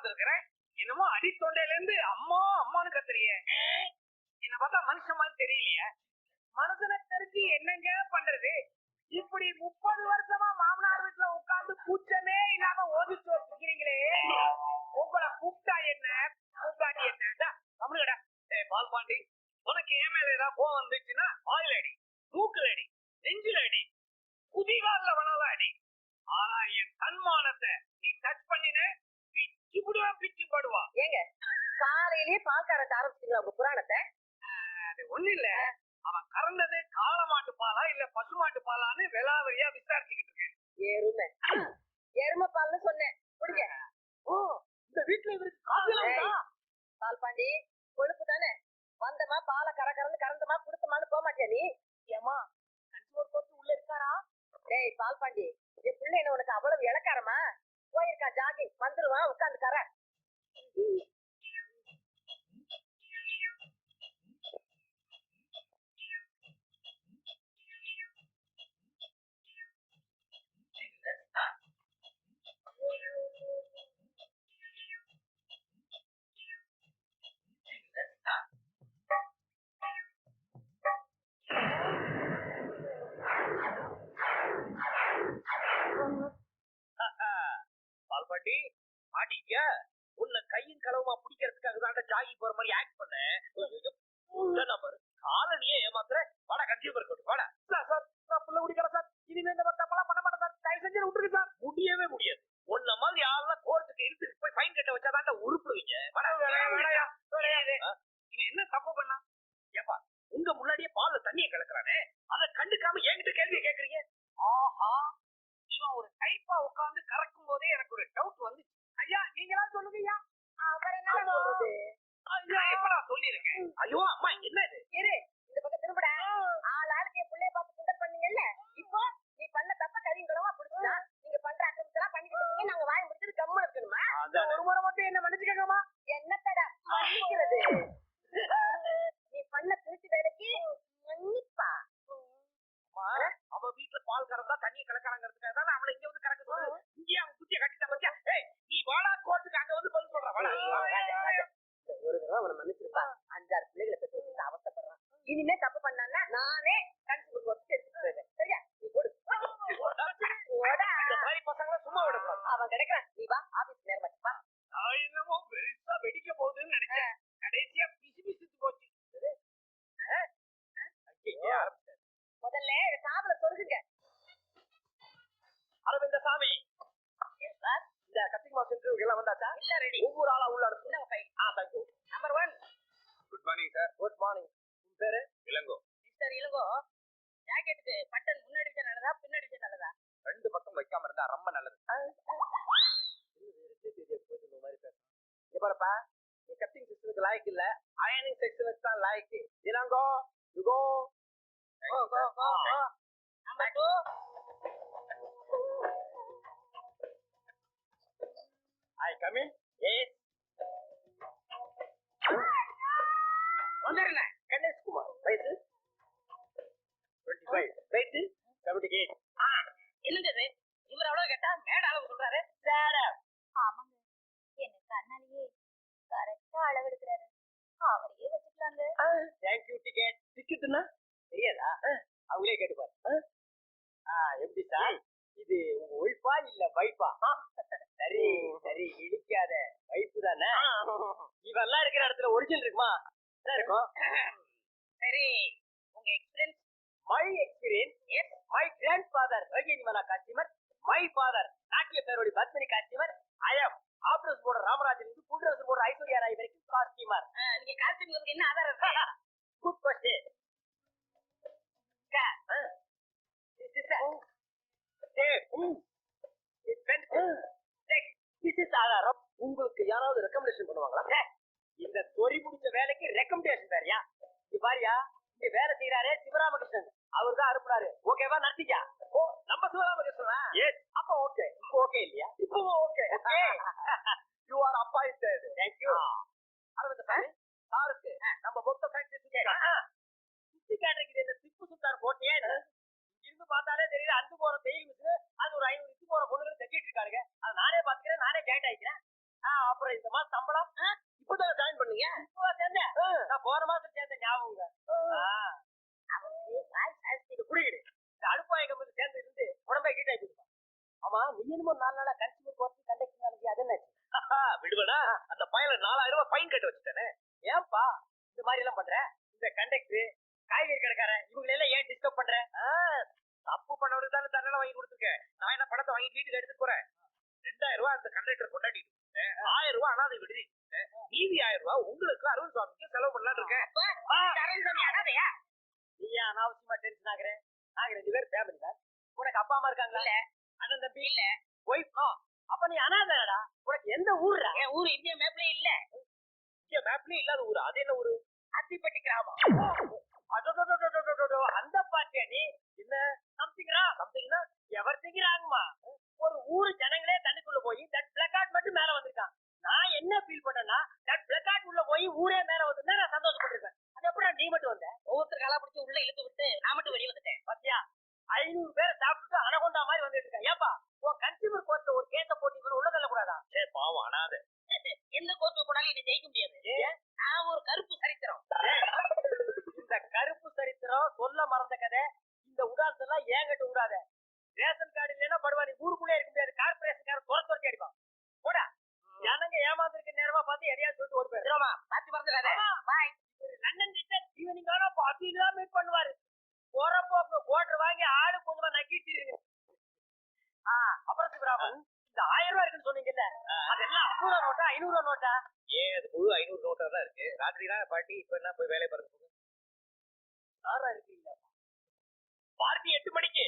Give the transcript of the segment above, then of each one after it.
நான் என்னமோ அடி தொண்டையில இருந்து அம்மா அம்மான்னு கத்துறியே. என்ன பார்த்தா மனுஷன் மாதிரி தெரியலையே. மனுஷனை தெரிஞ்சு என்னங்க பண்றது? இப்படி முப்பது வருஷமா மாமனார் வீட்டுல உட்கார்ந்து கூச்சமே இல்லாம ஓதிச்சு வச்சிருக்கிறீங்களே. உங்களை கூப்பிட்டா என்ன? கூப்பிட்டாடி என்ன? தமிழ்கடா பால் பாண்டி உனக்கு ஏன் மேல ஏதாவது கோவம் வந்துச்சுன்னா ஆயில் அடி மூக்குல அடி நெஞ்சில அடி குதிகால்ல வேணாலும் அடி ஆனா என் தன்மானத்தை நீ டச் பண்ணின பிச்சு புடுவா பிச்சு படுவா ஏங்க காலையிலேயே பால் கறக்க ஆரம்பிச்சிங்களா உங்க புராணத்தை அது ஒண்ணு இல்ல அவன் கறந்தது காளை மாட்டு பாலா இல்ல பசு மாட்டு பாலான்னு விலாவரியா விசாரிச்சுக்கிட்டு இருக்கேன் எருமை எருமை பால்னு சொன்னேன் புடிங்க ஓ இந்த வீட்டுல இவருக்கு காதலாம் ஏய், பால் பாண்டி கொழுப்பு தானே? வந்தமா பாலை கற கறந்து கறந்தமா குடுத்தமான்னு போக மாட்டியா நீ? ஏமா கோர்ட் உள்ள இருக்காரா? டேய் பால் பாண்டி என் பிள்ளை என்ன உனக்கு அவ்வளவு இளக்காரமா? போயிருக்கான் ஜாகிங் வந்துருவான் உட்காந்து கற வாட்டி மாட்டிக்க உன்னை கையும் களவுமா பிடிக்கிறதுக்காக தான் ஜாகி போற மாதிரி ஆக்ட் பண்ண. காலனியே ஏமாத்துற. வாடா கன்சியூமர் கோர்ட் வாடா. சார் சார் நான் புள்ள குடிக்கிறேன் சார் இனிமே இந்த மாதிரி தப்பெல்லாம் பண்ண மாட்டேன் சார் தயவு செஞ்சு விட்டுருங்க சார் முடியவே முடியாது உன்ன மாதிரி ஆள்லாம் கோர்ட்டுக்கு இழுத்து போய் ஃபைன் கட்ட வச்சாதான் உருப்புடுவீங்க வாடா வேலையா வேலையா வேலையாது இவன் என்ன தப்பு பண்ணா ஏப்பா உங்க முன்னாடியே பால்ல தண்ணியை கலக்குறானே அதை கண்டுக்காம என்கிட்ட கேள்வி கேக்குறீங்க ஆஹா இவன் ஒரு டைப்பா உட்கார்ந்து கறக்கும் போதே எனக்கு ஒரு டவுட் வந்துச்சு ஐயா நீங்களா சொல்லுங்கய்யா. அவர் என்ன சொல்றது ஐயா. எப்ப நான் சொல்லியிருக்கேன் ஐயோ அம்மா என்ன இது இரு இந்த பக்கம் திரும்படா. ஆள் ஆளுக்கு என் பிள்ளைய பார்த்து கிண்டல் பண்ணீங்கல்ல? இப்போ நீ பண்ண தப்ப குணமா பிடிச்சா நீங்க பண்ற அக்கம்லாம் பண்ணிக்கிட்டு நாங்க வாய் முடிச்சுட்டு கம்முன்னு இருக்கணுமா? ஒரு முறை மட்டும் என்ன மன்னிச்சுக்கங்கம்மா. என்னத்தடா? மன்னிக்கிறது. நீ பண்ண திருட்டு வேலைக்கு மன்னிப்பா. அவ வீட்டுல பால் கறந்தா தண்ணி கலக்கறாங்கிறதுக்காக தான் அவளை இங்க வந்து கறக்க சொல்லுது இங்கே அவன் குத்திய கட்டிட்டா பத்தியா ஏய் நீ வாடா கோர்ட்டுக்கு அங்க வந்து பதில் சொல்ற வாடா ஒரு தடவை அவனை மன்னிச்சிருப்பா அஞ்சாறு பிள்ளைகளை பெற்று வச்சுட்டு அவசப்படுறான் இனிமே தப்பு பண்ணான்னா நானே கண்டிப்பா கொடுத்து எடுத்துட்டு போயிடுறேன் சரியா நீ கொடு போடா. இந்த மாதிரி பசங்களை சும்மா விடக்கூடாது அவன் கிடைக்கிறான். நீ வா ஆபீஸ் நேரம் வா. நான் என்னமோ பெருசா வெடிக்க போகுதுன்னு நினைச்சேன். கடைசியா பிசு பிசுத்து போச்சு. முதல்ல காதல சொல்லுங்க. அரவிந்த சாமி. இந்த கத்திக் மாஸ் இன்டர்வியூ எல்லாம் வந்தாச்சா? இல்ல ரெடி ஒவ்வொரு ஆளா உள்ள அனுப்பு. இந்தாங்க பை ஆ thank you number one good morning sir good morning உன் பேரு? இளங்கோ. மிஸ்டர் இளங்கோ. ஜாக்கெட்டுக்கு பட்டன் முன்னாடி நல்லதா பின்னாடி நல்லதா? ரெண்டு பக்கம் வைக்காம இருந்தா ரொம்ப நல்லது. இங்க பாருப்பா நீ கட்டிங் செக்ஷனுக்கு லாய்க்கு இல்ல. அயனிங் செக்ஷனுக்கு தான் லாய்க்கு Elango you go go go go number two I come in yes வந்துருங்க கணேஷ் குமார். வயசு? 25 வெயிட் 78 என்னது? இவர் அவ்வளவு கேட்டா மேட அளவு சொல்றாரு ஆமாங்க. எனக்கு கண்ணாலேயே கரெக்டா அளவெடுக்கிறாரு அவரையே வச்சுக்கலாங்க. தேங்க் யூ டிக்கெட் டிக்கெட்னா தெரியாதா? அவங்களே கேட்டு பாரு. ஆ? எப்படி சார் இது உங்க ஒய்ஃபா இல்ல வைஃபா சரி சரி இடிக்காத வைஃப் தானே? இவெல்லாம் இருக்கிற இடத்துல ஒரிஜினல் இருக்குமா? என்ன இருக்கும்? சரி உங்க experience my experience yes my grandfather ரஜினிமலா costumer my father நாட்டிய பேரோடி பத்மினி காஸ்டிமர் ஐ எம் ஆப்ரஸ் போட ராமராஜன் இருந்து புட்ரஸ் போட ஐஸ்வர்யா ராய் வரைக்கும் காஸ்டிமர் நீங்க காஸ்டியூம்க்கு என்ன ஆதாரம் குட் கொஸ்டின் ஆதாரம். உங்களுக்கு யாராவது ரெக்கமெண்டேஷன் பண்ணுவாங்களா? இந்த தொரி முடிச்ச வேலைக்கு ரெக்கமெண்டேஷன் இங்க வேலை செய்யறாரே சிவராமகிருஷ்ணன். அவர் தான் அனுப்புறாரு ஓகேவா நடத்திக்கா ஓ நம்ம சிவராமகிருஷ்ணனா? எஸ் அப்ப ஓகே இப்போ ஓகே இல்லையா? இப்போ okay okay you are appointed thank you Aravind Sami சாருக்கு நம்ம மொத்த ஃபேக்டரி சுத்தி சுத்தி காட்டுறதுக்கு என்ன திப்பு சுத்தார் போட்டியே இருந்து பார்த்தாலே தெரியுது அந்து போற தேயில் மிஷின் அது ஒரு ஐநூறு இத்து போற பொண்ணுங்க தைச்சிட்டு இருக்காங்க அது நானே பாத்துக்கிறேன் நானே ஜாயின் ஆயிக்கிறேன் ஆமா நீ என்னமோ நாலு நாளா கன்சியூமர் கோர்ட் கண்டக்ட் நினைச்சு அது என்ன விடுவனா அந்த பயல நாலாயிரம் ரூபாய் ஃபைன் கட்ட வச்சுட்டானே. ஏன்பா இந்த மாதிரி எல்லாம் பண்ற? இந்த கண்டக்டர் காய்கறி கடைக்காரன் இவங்க எல்லாம் ஏன் டிஸ்டர்ப் பண்ற? தப்பு பண்ணவருக்கு தானே தண்டனை வாங்கி கொடுத்துருக்கேன் நான் என்ன பணத்தை வாங்கி வீட்டுக்கு எடுத்துட்டு போறேன்? ரெண்டாயிரம் ரூபாய் அந்த கண்டக்டர் இருக்கேன். ஆயிரம் ரூபாய் அனாதை விடுதி. மீதி ஆயிரம் ரூபாய் உங்களுக்கு அருண் சுவாமிக்கு செலவு பண்ணலாம்னு இருக்கேன். நீ ஏன் அனாவசியமா டென்ஷன் ஆகுற? நாங்க ரெண்டு பேரும் ஃபேமிலி தான். உனக்கு அப்பா அம்மா இருக்காங்களா? அண்ணன் தம்பி? இல்ல. ஒய்ஃப் அப்ப நீ அனாதைடா உனக்கு எந்த ஊர்டா என் ஊர் இந்திய மேப்லயே இல்ல. இங்க மேப்லயே இல்லாத ஊரு? அது என்ன ஊரு? அத்திப்பட்டி கிராமம். வந்துட்டு ஏப்பா உன் கன்சியூமர் கோர்ட்ல ஒரு கேஸ போட்டு இவன் உள்ள தள்ளக்கூடாதா? சே பாவம் அனாதை. எந்த கோர்ட்டு போனாலும் என்ன ஜெயிக்க முடியாது. நான் ஒரு கருப்பு சரித்திரம். இந்த கருப்பு சரித்திரம் சொல்ல மறந்த கதை இந்த உடான்ஸ் எல்லாம் ஏங்கிட்ட விடாத ரேஷன் கார்டு இல்லைன்னா படுவாரி ஊருக்குள்ளே இருக்க முடியாது. கார்பரேஷன் கார துரத்து துரத்தி அடிப்பான். போடா. ஜனங்க ஏமாந்துருக்க நேரமா பார்த்து எதையாவது சொல்லிட்டு ஓடி போயிரு. பாத்து மறந்துடாத. பாய் லண்டன் ரிட்டர்ன் ஈவினிங் ஆனா பத்து தான் மீட் பண்ணுவாரு போறப்போ கோட்டர் வாங்கி ஆளு கொஞ்சமா நக்கிட்டு ஆ அப்புறம் சிவராமன் இந்த ஆயிரம் ரூபாய் இருக்குன்னு சொன்னீங்கல்ல அதெல்லாம் ஐம்பது ரூபா நோட்டா ஐநூறு ரூபா நோட்டா? ஏன் அது முழு ஐநூறு நோட்டா தான் இருக்கு? ராத்திரி தான் பாட்டி இப்ப என்ன போய் வேலையை. சாரா இருக்கீங்களா? பார்ட்டி எட்டு மணிக்கு.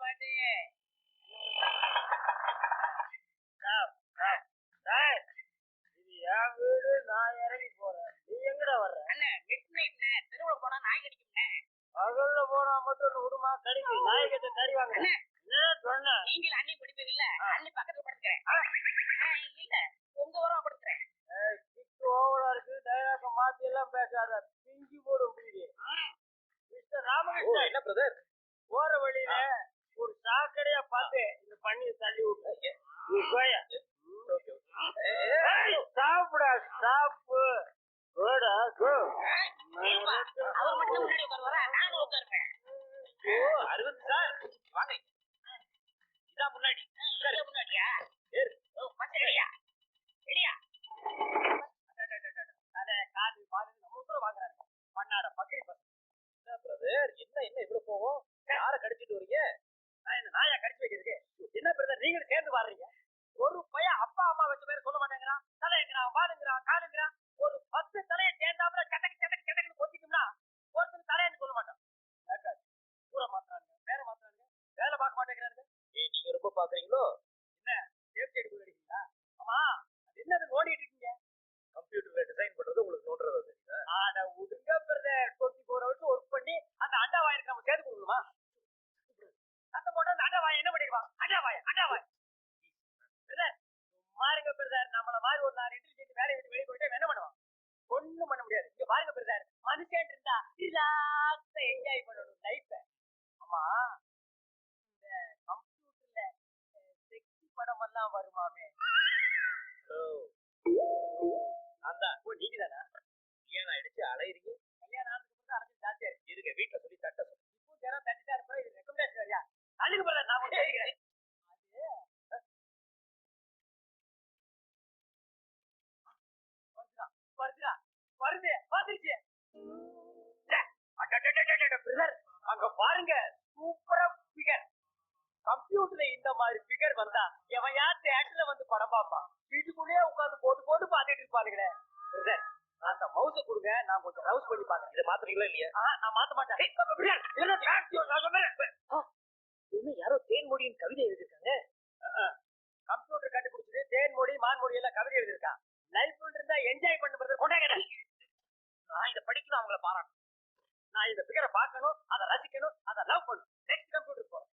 பாட்டு. இது என் வீடு நான் இறங்கி போறேன். நீ எங்கடா வர்ற? அண்ணே மிட் நைட்ல தெருவுல போனா நாய் கடிக்கும்ண்ணே பகல்ல போனா மட்டும் விடுமா கடிக்கு? கறி வாங்க அண்ணே. என்ன சொன்ன நீங்கள் அண்ணி படிப்பீங்கல்ல அண்ணி பக்கத்துல படுத்துக்கிறேன் இல்ல உங்க ஓரமா படுத்துக்கிறேன் கிட்டு ஓவரா இருக்கு டைலாக மாத்தி எல்லாம் பேசாத பிஞ்சு போடும் பிஞ்சு மிஸ்டர் ஓ ராமகிருஷ்ணன் என்ன பிரதர் போற வழியில ஒரு சாக்கடையா பார்த்து இந்த பண்ணி தள்ளி விட்டு கோயா சாப்பிடா சாப்பு கோடா கோ ஏப்பா, அவர் மட்டும் முன்னாடி உட்காருவாரா நானும் உட்காருவேன் ஓ அரவிந்த் சார் வாங்க இதான் முன்னாடி இங்க முன்னாடியா ஏறு. ஓ பச்சையா ரெடியா அத காது பாது நம்ம கூட வாங்குறாங்க பண்ணாட பக்கரி பசங்க என்ன பிரதர் என்ன இவ்வளவு போகும் யார கடிச்சிட்டு வரீங்க நான் என்ன நாயா கடிச்சு வைக்கிறதுக்கு? என்ன பிரதர் நீங்களும் சேர்ந்து வர்றீங்க ஒரு பையன் அப்பா அம்மா வச்ச பேர் சொல்ல மாட்டேங்கிறான். தலைங்கிறான் வாழுங்கிறான் காலுங்கிறான். ஒரு பத்து தலையை சேர்ந்தாப்புல சட்டக்கு சட்டக்கு சட்டக்கு கொத்திட்டோம்னா ஒருத்தர் தலையன்னு சொல்ல மாட்டான். ஊரை மாத்துறானுங்க பேரை மாத்துறானுங்க வேலை பார்க்க மாட்டேங்கிறாங்க ஏய், நீங்க ரொம்ப பாக்குறீங்களோ சேஃப்டி எடுக்க அடிக்கிறீங்களா ஆமா அது என்னது நோண்டிட்டு இருக்கீங்க கம்ப்யூட்டர்ல டிசைன் பண்றது உங்களுக்கு நோண்டுறது தெரியுதா ஆட உடுங்க brother twenty four hours work பண்ணி அந்த அண்டா வாயிருக்கு நம்ம சேர்த்து கொடுக்கணுமா சத்தம் வாய் என்ன பண்ணிடுவான் அண்டா வாய் அண்டா வாய். பிரதர் நம்மள மாதிரி ஒரு நாலு இன்டெலிஜென்ட் வேலையை விட்டு வெளியே போயிட்டு என்ன பண்ணுவான்? ஒண்ணும் பண்ண முடியாது. இங்க பாருங்க பிரதர். மனுஷன் இருந்தா ரிலாக்ஸா என்ஜாய் பண்ணணும் லைஃப ஆமா இந்த கம்ப்யூட்டர்ல செக்ஸி படம் எல்லாம் வருமாமே. அதான் ஓ நீங்க தானா கல்யாணம் ஆயிடுச்சு அலையிறீங்க. கல்யாணம் ஆனதுக்கு அப்புறம் அரசு ஜாஸ்தியா இருக்கு வீட்டுல சொல்லி சட்டை. இப்போ ஜனம் தட்டிட்டா இருப்பா இது ரெக்கமெண்டேஷன் வரியா? அதுக்கு பதிலா நான் கேட்கிறேன் அங்க பாருங்க சூப்பரா பிகர் கம்ப்யூட்டர்ல இந்த மாதிரி பிகர் வந்தா எவன் யார் தேட்டர்ல வந்து படம் பார்ப்பான்? வீட்டுக்குள்ளேயே உட்கார்ந்து போட்டு போட்டு பார்த்துட்டு இருப்பானுங்களே. பிரதர் அந்த மவுச கொடுங்க நான் கொஞ்சம் ரவுஸ் பண்ணி பாக்குறேன் இதை மாத்துறீங்களா இல்லையா? நான் மாத்த மாட்டேன். என்ன யாரோ தேன்மொழியின் கவிதை எழுதியிருக்காங்க. கம்ப்யூட்டர் கண்டுபிடிச்சது தேன்மொழி மான்மொழி எல்லாம் கவிதை எழுதிருக்கான் லைஃப் இருந்தா என்ஜாய் பண்ணுறது கொண்டாங்க நான் இதை படிக்கணும் அவங்கள பாராட்டணும். நான் இந்த பிகரை பார்க்கணும் அதை ரசிக்கணும் அதை லவ் பண்ணும் நெக்ஸ்ட் கம்ப்யூட்டர் போறேன்